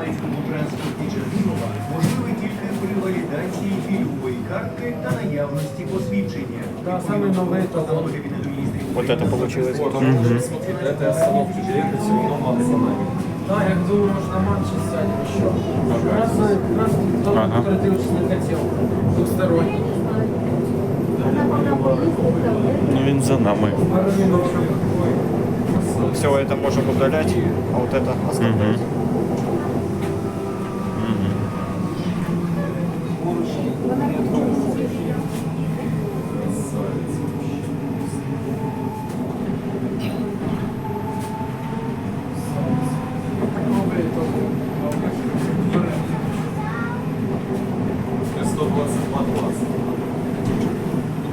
громадському транспорті Чернігова можливий тільки при валідації пільгової картки та наявності посвідчення. Да, самый новый талон. Вот это получилось. Смотрите, этой остановки директор все равно мало за нами. Да, я думаю, может на матче сядем еще. Раз, раз тот, Ага. который ты очень не хотел. Двухсторонний. Ну він за нами. Пару минут. Все это можем удалять, а вот это оставлять. Новый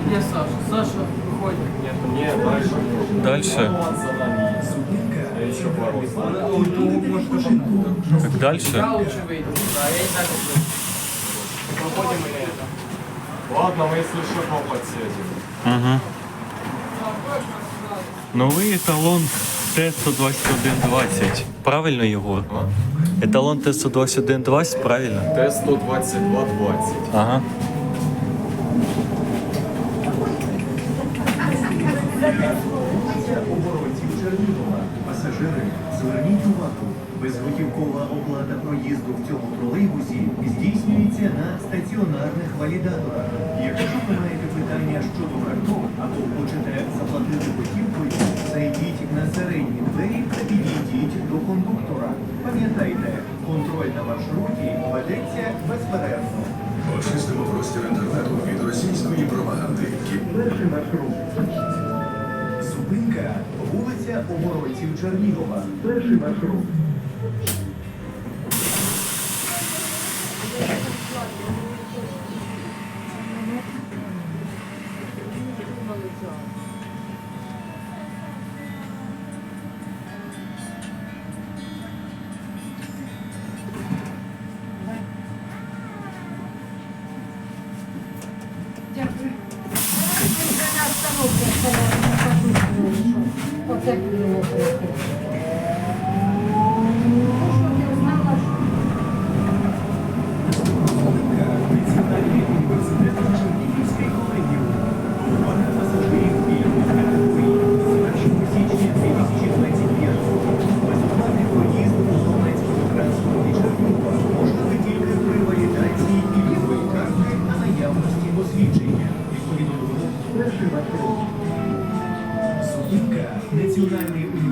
Где Саша? Саша, выходит. Нет, не, дальше. Дальше. Вот за нами есть. Я еще пару. Как дальше? Да, лучше выйдем. Да, я не знаю, как быть. Проходим или это? Ладно, мы если что, к вам подсядем. Угу. Новий еталон Т-12120. Правильно його? А? Еталон Т-12120, правильно? Т-122 20. Ага. Вулиця оборонців Чернігова. Пасажири, зверніть увагу. Безготівкова оплата проїзду в цьому тролейбусі здійснюється на стаціонарних валідаторах. Якщо ви маєте питання щодо карток або хочете заплатити готівкою, зайдіть на середні двері та підійдіть до кондуктора. Пам'ятайте, контроль на маршруті ведеться безперервно. Очистимо простір інтернету від російської пропаганди. Перший маршрут. Велика вулиця Оборонців Чернігова. Перший маршрут. Дякую. Дякую за нас це було Thank you. Національний університет.